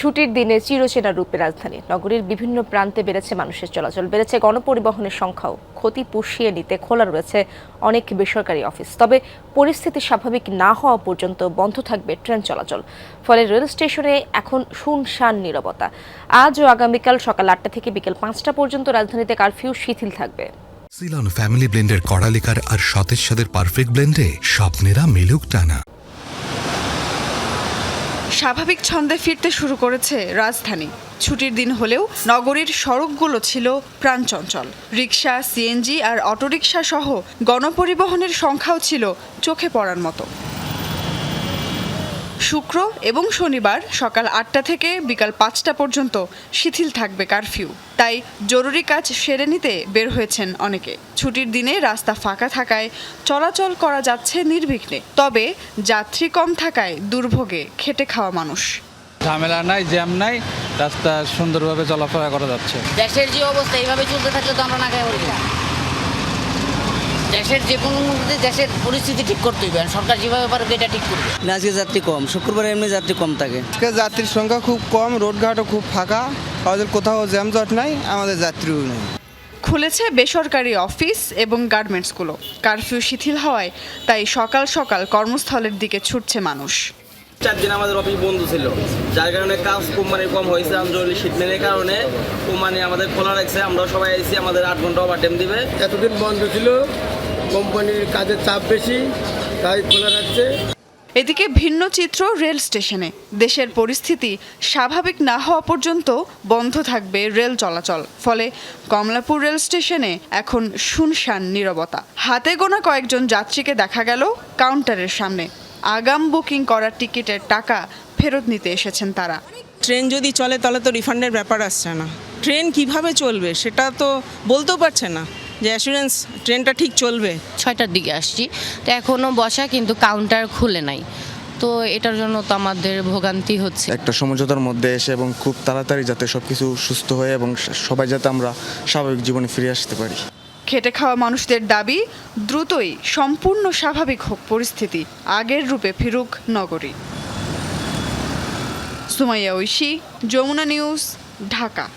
ছুটির দিনে চিরচেনা রূপে রাজধানী। নগরীর বিভিন্ন প্রান্তে বেড়েছে মানুষের চলাচল। বেড়েছে গণপরিবহনের সংখ্যাও। ক্ষতি পুষিয়ে নিতে খোলা রয়েছে অনেক বেসরকারি অফিস। তবে পরিস্থিতি স্বাভাবিক না হওয়া পর্যন্ত বন্ধ থাকবে ট্রেন চলাচল। ফলে রেল স্টেশনে এখন শুনশান নীরবতা। আজ ও আগামীকাল সকাল আটটা থেকে বিকেল পাঁচটা পর্যন্ত রাজধানীতে কারফিউ শিথিল থাকবে। সিলন ফ্যামিলি ব্লেন্ডের কড়ালিকার আর সতেজ সাদের পারফেক্ট ব্লেন্ডে স্বপ্নেরা মিলুক টানা। স্বাভাবিক ছন্দে ফিরতে শুরু করেছে রাজধানী। ছুটির দিন হলেও নগরীর সড়কগুলো ছিল প্রাণচঞ্চল। রিক্সা সিএনজি আর অটোরিকশা সহ গণপরিবহনের সংখ্যাও ছিল চোখে পড়ার মতো। শুক্র এবং শনিবার সকাল আটটা থেকে বিকাল পাঁচটা পর্যন্ত শিথিল থাকবে কারফিউ। তাই জরুরি কাজ সেরে নিতে বের হয়েছেন অনেকে। ছুটির দিনে রাস্তা ফাঁকা থাকায় চলাচল করা যাচ্ছে নির্বিঘ্নে। তবে যাত্রী কম থাকায় দুর্ভোগে খেটে খাওয়া মানুষ। ঝামেলা নাই জ্যাম নাই রাস্তা সুন্দরভাবে চলাফেরা করা যাচ্ছে। দেশের যে অবস্থা এইভাবে চলতে থাকলে তো আমরা না খাই দেশের যে কোনো মুহূর্তে দেশের পরিস্থিতি ঠিক করতে আর সরকার যেভাবে পারবে এটা ঠিক করবে। না আজকে যাত্রী কম শুক্রবার এমনি যাত্রী কম থাকে। আজকে যাত্রীর সংখ্যা খুব কম রোডঘাটও খুব ফাঁকা আমাদের কোথাও জ্যামজট নাই আমাদের যাত্রীও নেই। খুলেছে বেসরকারি অফিস এবং গার্মেন্টসগুলো। কারফিউ শিথিল হওয়ায় তাই সকাল সকাল কর্মস্থলের দিকে ছুটছে মানুষ। চার দিন আমাদের অফিস বন্ধ ছিল যার কারণে কাজ কোম্পানি কম হয়েছে আন্দোলনের শিটমেন্টের কারণে কোম্পানি আমাদের খোলা রাখছে আমরা সবাই এসেছি আমাদের আট ঘণ্টা ওভার টাইম দিবে। এতদিন বন্ধ ছিল কোম্পানির কাজের চাপ বেশি তাই খোলা রাখছে। এদিকে ভিন্ন চিত্র রেল স্টেশনে। দেশের পরিস্থিতি স্বাভাবিক না হওয়া পর্যন্ত বন্ধ থাকবে রেল চলাচল। ফলে কমলাপুর রেল স্টেশনে এখন শুনশান নীরবতা। হাতে গোনা কয়েকজন যাত্রীকে দেখা গেল কাউন্টারের সামনে। আগাম বুকিং করা টিকিটের টাকা ফেরত নিতে এসেছেন তারা। ট্রেন যদি চলে তাহলে তো রিফান্ডের ব্যাপার আসছে না। ট্রেন কীভাবে চলবে সেটা তো বলতেও পারছে না। যে অ্যাসুরেন্স ট্রেনটা ঠিক চলবে। ছয়টার দিকে আসছি। তো এখনও বসা কিন্তু কাউন্টার খুলে নাই। তো এটার জন্য তো আমাদের ভোগান্তি হচ্ছে। একটা সমঝোতার মধ্যে এসে এবং খুব তাড়াতাড়ি যাতে সব কিছু সুস্থ হয়ে এবং সবাই যাতে আমরা স্বাভাবিক জীবনে ফিরে আসতে পারি। খেটে খাওয়া মানুষদের দাবি দ্রুতই সম্পূর্ণ স্বাভাবিক হোক পরিস্থিতি আগের রূপে ফিরুক নগরী। সুমাইয়া ঐশী যমুনা নিউজ ঢাকা।